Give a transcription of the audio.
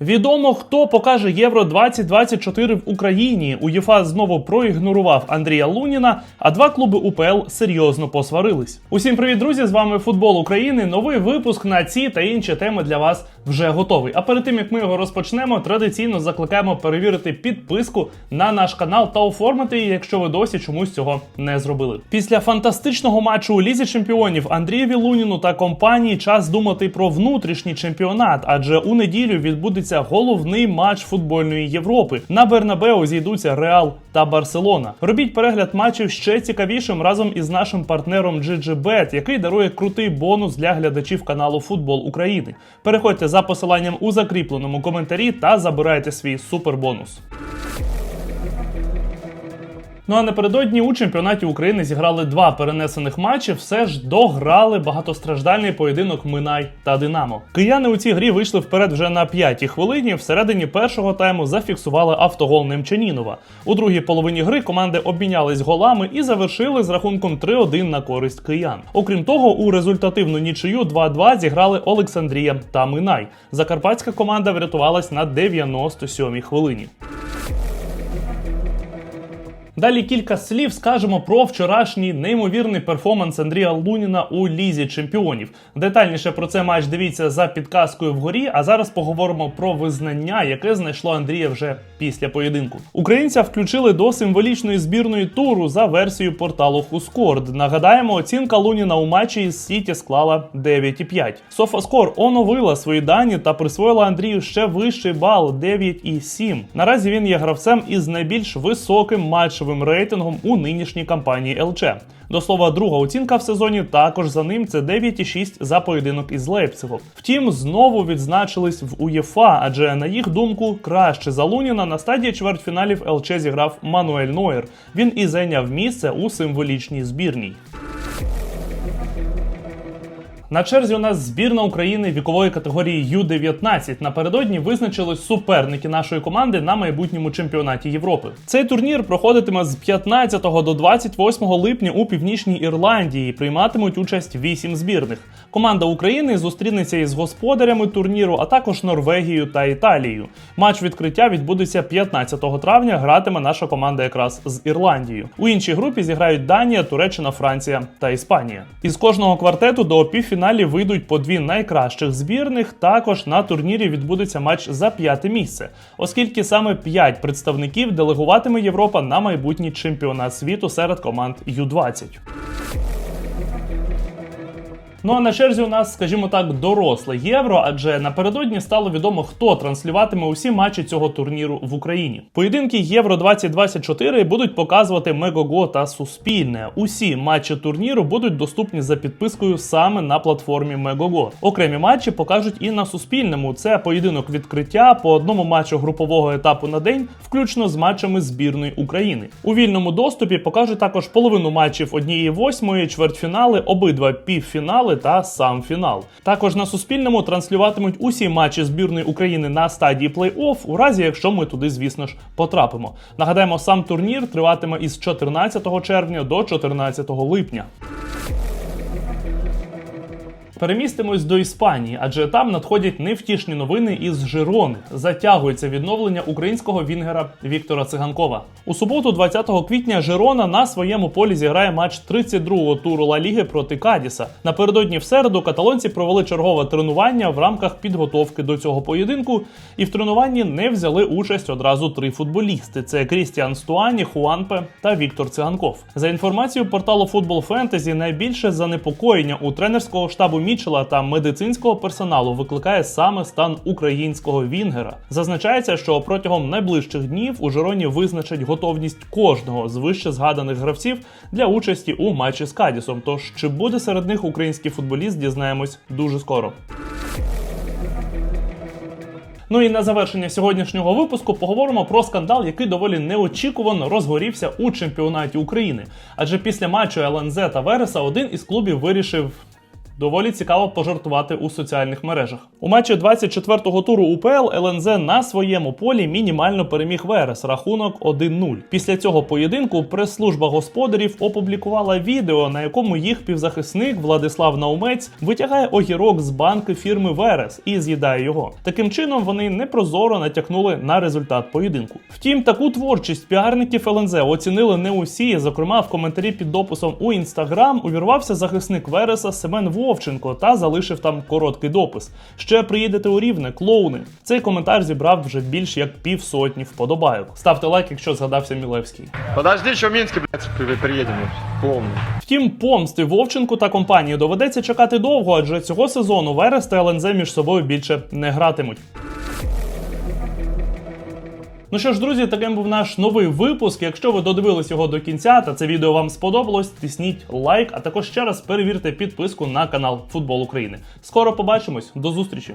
Відомо, хто покаже Євро 2024 в Україні. УЄФА знову проігнорував Андрія Луніна, а два клуби УПЛ серйозно посварились. Усім привіт, друзі! З вами футбол України. Новий випуск на ці та інші теми для вас вже готовий. А перед тим як ми його розпочнемо, традиційно закликаємо перевірити підписку на наш канал та оформити її, якщо ви досі чомусь цього не зробили. Після фантастичного матчу у Лізі Чемпіонів Андрієві Луніну та компанії час думати про внутрішній чемпіонат, адже у неділю відбудеться головний матч футбольної Європи. На Бернабеу зійдуться Реал та Барселона. Робіть перегляд матчів ще цікавішим разом із нашим партнером GGBet, який дарує крутий бонус для глядачів каналу Футбол України. Переходьте за посиланням у закріпленому коментарі та забирайте свій супербонус. Ну а напередодні у чемпіонаті України зіграли два перенесених матчі. Все ж дограли багатостраждальний поєдинок Минай та Динамо. Кияни у цій грі вийшли вперед вже на п'ятій хвилині. Всередині першого тайму зафіксували автогол Немчанінова. У другій половині гри команди обмінялись голами і завершили з рахунком 3-1 на користь киян. Окрім того, у результативну нічию 2-2 зіграли Олександрія та Минай. Закарпатська команда врятувалась на 97-й хвилині. Далі кілька слів скажемо про вчорашній неймовірний перформанс Андрія Луніна у лізі чемпіонів. Детальніше про це матч дивіться за підказкою вгорі. А зараз поговоримо про визнання, яке знайшло Андрія вже після поєдинку. Українця включили до символічної збірної туру за версією порталу Хускорд. Нагадаємо, оцінка Луніна у матчі із Сіті склала 9,5. Софаскор оновила свої дані та присвоїла Андрію ще вищий бал 9,7. Наразі він є гравцем із найбільш високим матчевим рейтингом у нинішній кампанії ЛЧ. До слова, друга оцінка в сезоні також за ним це 9,6 за поєдинок із Лейпцигом. Втім, знову відзначились в УЄФА, адже на їх думку краще за Луніна на стадії чвертьфіналів ЛЧ зіграв Мануель Нойер. Він і зайняв місце у символічній збірній. На черзі у нас збірна України вікової категорії Ю-19. Напередодні визначились суперники нашої команди на майбутньому чемпіонаті Європи. Цей турнір проходитиме з 15 до 28 липня у північній Ірландії. Прийматимуть участь 8 збірних. Команда України зустрінеться із господарями турніру, а також Норвегією та Італією. Матч відкриття відбудеться 15 травня. Гратиме наша команда якраз з Ірландією. У іншій групі зіграють Данія, Туреччина, Франція та Іспанія. Із кожного квартету до півфіналу фіналі вийдуть по дві найкращих збірних. Також на турнірі відбудеться матч за п'яте місце, оскільки саме п'ять представників делегуватиме Європа на майбутній чемпіонат світу серед команд Ю-20. Ну а на черзі у нас, скажімо так, доросле євро, адже напередодні стало відомо, хто транслюватиме усі матчі цього турніру в Україні. Поєдинки Євро 2024 будуть показувати Мегого та Суспільне. Усі матчі турніру будуть доступні за підпискою саме на платформі Мегого. Окремі матчі покажуть і на Суспільному. Це поєдинок відкриття по одному матчу групового етапу на день, включно з матчами збірної України. У вільному доступі покажуть також половину матчів однієї восьмої, чвертьфінали, обидва півфінали та сам фінал. Також на Суспільному транслюватимуть усі матчі збірної України на стадії плей-офф, у разі якщо ми туди, звісно ж, потрапимо. Нагадаємо, сам турнір триватиме із 14 червня до 14 липня. Перемістимось до Іспанії, адже там надходять невтішні новини із Жирони. Затягується відновлення українського вінгера Віктора Циганкова. У суботу, 20 квітня, Жирона на своєму полі зіграє матч 32-го туру Ла Ліги проти Кадіса. Напередодні в середу каталонці провели чергове тренування в рамках підготовки до цього поєдинку, і в тренуванні не взяли участь одразу три футболісти: це Крістіан Стуані, Хуанпе та Віктор Циганков. За інформацією порталу Футбол Фентезі, найбільше занепокоєння у тренерського штабу Мічела та медицинського персоналу викликає саме стан українського вінгера. Зазначається, що протягом найближчих днів у Жироні визначать готовність кожного з вище згаданих гравців для участі у матчі з Кадісом. Тож чи буде серед них український футболіст, дізнаємось дуже скоро. Ну і на завершення сьогоднішнього випуску поговоримо про скандал, який доволі неочікувано розгорівся у чемпіонаті України. Адже після матчу ЛНЗ та Вереса один із клубів вирішив Доволі цікаво пожартувати у соціальних мережах. У матчі 24-го туру УПЛ ЛНЗ на своєму полі мінімально переміг Верес рахунок 1-0. Після цього поєдинку прес-служба господарів опублікувала відео, на якому їх півзахисник Владислав Наумець витягає огірок з банки фірми Верес і з'їдає його. Таким чином вони непрозоро натякнули на результат поєдинку. Втім, таку творчість піарників ЛНЗ оцінили не усі. Зокрема, в коментарі під дописом у інстаграм увірвався захисник Вереса Семен Вовченко та залишив там короткий допис. Ще приїдете у рівне, клоуни. Цей коментар зібрав вже більш як півсотні вподобайок. Ставте лайк, якщо згадався Мілевський. Подожди, що в Минске, блядь, при- приедем. Втім, помсти Вовченку та компанії доведеться чекати довго, адже цього сезону Верес та ЛНЗ між собою більше не гратимуть. Ну що ж, друзі, таким був наш новий випуск. Якщо ви додивились його до кінця та це відео вам сподобалось, тисніть лайк, а також ще раз перевірте підписку на канал Футбол України. Скоро побачимось, до зустрічі!